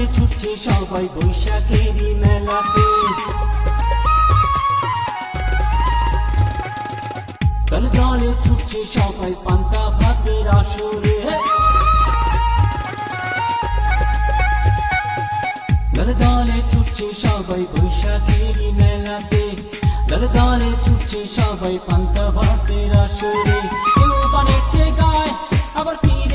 সবাই বৈশাখেরই মেলাতে। দল দলে ছুটছে সবাই পান্তা ভাতের আসরে। দল দলে ছুটছে সবাই বৈশাখেরই মেলাতে। দল দলে ছুটছে সবাই পান্তা ভাতের আসরে। কেউ বানেছে গায়, আবার ফিরে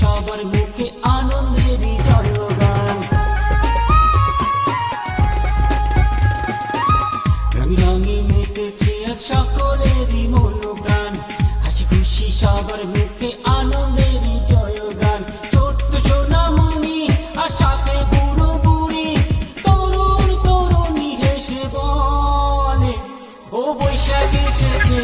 সবার মুখে আনন্দেরই জন্মগান রং রঙে মেতেছে আজ সকলেরই মন প্রাণ। হাসি খুশি সবার মুখে আনন্দেরই জয়গান ছোট্ট সোনামণি আর ও বৈশাখ এসেছে।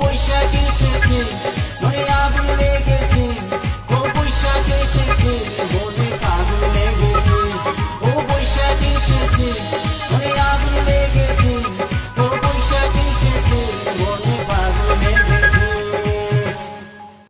বৈশাখ এসেছে। মনে আগুন